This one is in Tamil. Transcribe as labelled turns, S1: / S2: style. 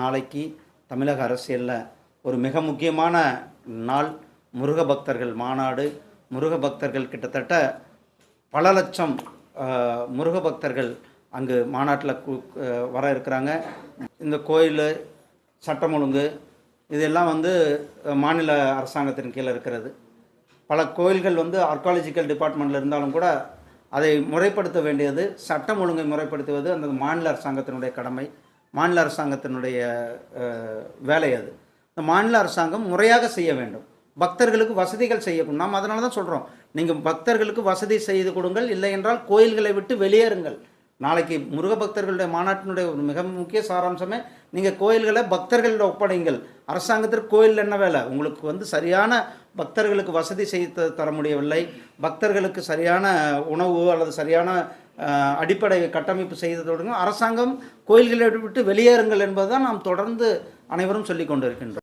S1: நாளைக்கு தமிழக அரசியலில் ஒரு மிக முக்கியமான நாள். முருக பக்தர்கள் மாநாடு. முருக பக்தர்கள் கிட்டத்தட்ட பல லட்சம் முருக பக்தர்கள் அங்கு மாநாட்டில் வர இருக்கிறாங்க. இந்த கோயில் சட்டம் ஒழுங்கு இதெல்லாம் வந்து மாநில அரசாங்கத்தின் கீழே இருக்கிறது. பல கோயில்கள் வந்து ஆர்காலஜிக்கல் டிபார்ட்மெண்ட்டில் இருந்தாலும் கூட அதை முறைப்படுத்த வேண்டியது சட்டம் ஒழுங்கை முறைப்படுத்துவது அந்த மாநில அரசாங்கத்தினுடைய கடமை. மாநில அரசாங்கத்தினுடைய வேலை அது. இந்த மாநில அரசாங்கம் முறையாக செய்ய வேண்டும். பக்தர்களுக்கு வசதிகள் செய்யணும் நாம் அதனால தான் சொல்கிறோம் நீங்கள் பக்தர்களுக்கு வசதி செய்து கொடுங்கள். இல்லை என்றால் கோயில்களை விட்டு வெளியேறுங்கள். நாளைக்கு முருக பக்தர்களுடைய மாநாட்டினுடைய மிக முக்கிய சாராம்சமே நீங்கள் கோயில்களை பக்தர்களிட ஒப்படைங்கள். அரசாங்கத்திற்கு கோயில் என்ன வேலை? உங்களுக்கு வந்து சரியான பக்தர்களுக்கு வசதி செய்து தர முடியவில்லை. பக்தர்களுக்கு சரியான உணவு அல்லது சரியான அடிப்படை கட்டமைப்பு செய்து தொடங்கும். அரசாங்கம் கோயில்களை விட்டு வெளியேறுங்கள் என்பதுதான் நாம் தொடர்ந்து அனைவரும் சொல்லிக் கொண்டிருக்கின்றோம்.